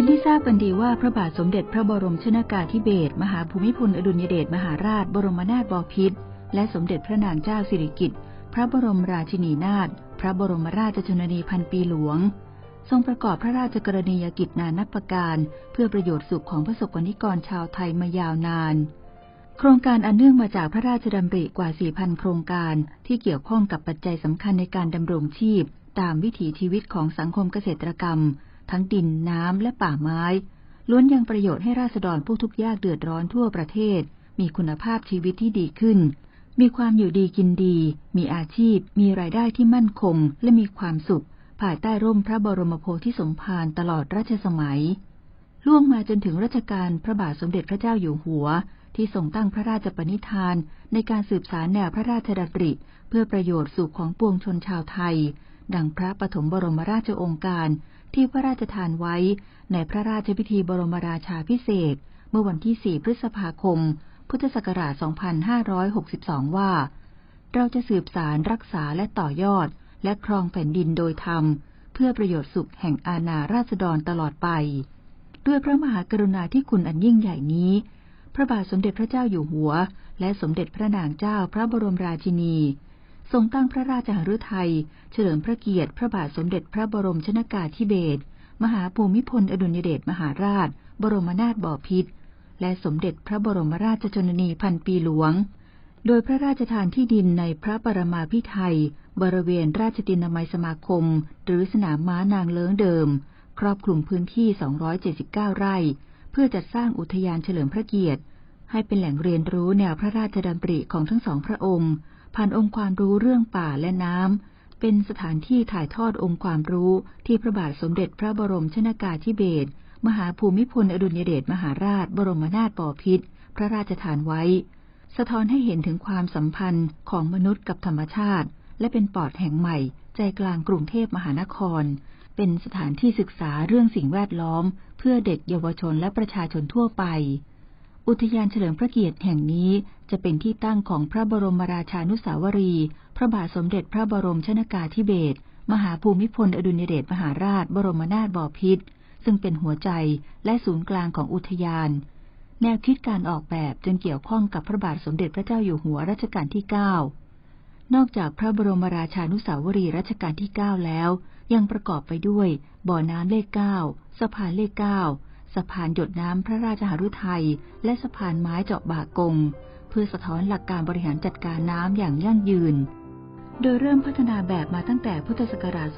เป็นที่ทราบกันดีว่าพระบาทสมเด็จพระบรมชนากาธิเบศรมหาภูมิพลอดุลยเดชมหาราช บรมนาถบพิตรและสมเด็จพระนางเจ้าสิริกิติ์พระบรมราชินีนาถพระบรมราชชนนีพันปีหลวง ทรงประกอบพระราชกรณียกิจนานับประการ เพื่อประโยชน์สุขของพระสบกนิกรชาวไทยมายาวนาน โครงการอันเนื่องมาจากพระราชดำริกว่า 4,000 โครงการที่เกี่ยวข้องกับปัจจัยสำคัญในการดำรงชีพ ตามวิถีชีวิตของสังคมเกษตรกรรม ทั้งดินน้ำและป่าไม้ล้วนยังประโยชน์ให้ราษฎรผู้ทุกข์ยากเดือดร้อนทั่วประเทศ มีคุณภาพชีวิตที่ดีขึ้น มีความอยู่ดีกินดี มีอาชีพ มีรายได้ที่มั่นคง และมีความสุข ภายใต้ร่มพระบรมโพธิสมภารตลอดรัชสมัย ล่วงมาจนถึงรัชกาลพระบาทสมเด็จพระเจ้าอยู่หัว ที่ทรงตั้งพระราชปณิธาน ในการสืบสารแนวพระราชดำริเพื่อประโยชน์สุขของปวงชนชาวไทย ดังพระปฐมบรมราชองค์การที่พระราชทานไว้ในพระราชพิธีบรมราชาพิเศษเมื่อวันที่ 4 พฤษภาคม พุทธศักราช 2562 ว่า เราจะสืบสารรักษาและต่อยอด และครองแผ่นดินโดยธรรม เพื่อประโยชน์สุขแห่งอาณาราษฎรตลอดไป ด้วยพระมหากรุณาธิคุณอันยิ่งใหญ่นี้ พระบาทสมเด็จพระเจ้าอยู่หัว และสมเด็จพระนางเจ้าพระบรมราชินี ทรงตั้งพระราชหฤทัยเฉลิมพระเกียรติพระบาทสมเด็จพระบรมชนากาธิเบศรมหาภูมิพลอดุลยเดชมหาราช บรมนาถบพิตรและสมเด็จพระบรมราชชนนีพันปีหลวง โดยพระราชทานที่ดินในพระปรมาภิไธยบริเวณราชตินามัยสมาคม หรือสนามม้านางเลิ้งเดิม ครอบคลุมพื้นที่ 279 ไร่ เพื่อจัดสร้างอุทยานเฉลิมพระเกียรติ ให้เป็นแหล่งเรียนรู้แนวพระราชดำริของทั้งสองพระองค์ ผ่านองค์ความรู้เรื่องป่าและน้ำ เป็นสถานที่ถ่ายทอดองค์ความรู้ที่พระบาทสมเด็จพระบรมชนากาธิเบศรมหาภูมิพลอดุลยเดชมหาราช บรมนาถบพิตรพระราชทานไว้ สะท้อนให้เห็นถึงความสัมพันธ์ของมนุษย์กับธรรมชาติ และเป็นปอดแห่งใหม่ ใจกลางกรุงเทพมหานคร เป็นสถานที่ศึกษาเรื่องสิ่งแวดล้อม เพื่อเด็กเยาวชนและประชาชนทั่วไป อุทยานเฉลิมพระเกียรติแห่งนี้จะเป็นที่ตั้งของพระบรมราชานุสาวรี พระบาทสมเด็จพระบรมชนากาธิเบศร มหาภูมิพลอดุลยเดชมหาราช บรมนาถบพิตร ซึ่งเป็นหัวใจและศูนย์กลางของอุทยาน แนวคิดการออกแบบจนเกี่ยวข้องกับพระบาทสมเด็จพระเจ้าอยู่หัวรัชกาลที่ 9 นอกจากพระบรมราชานุสาวรีรัชกาลที่ 9 แล้ว ยังประกอบไปด้วย บ่อน้ำเลข 9 สะพานเลข 9 สะพานหยดน้ำพระราชหฤทัย และสะพานไม้เจาะบากง เพื่อสะท้อนหลักการบริหารจัดการน้ำอย่างยั่งยืน โดยเริ่มพัฒนาแบบมาตั้งแต่พุทธศักราช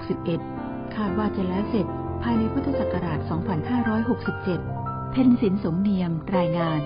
2561 คาดว่าจะแล้วเสร็จภายในพุทธศักราช 2567 เพนสินสมเนียมรายงาน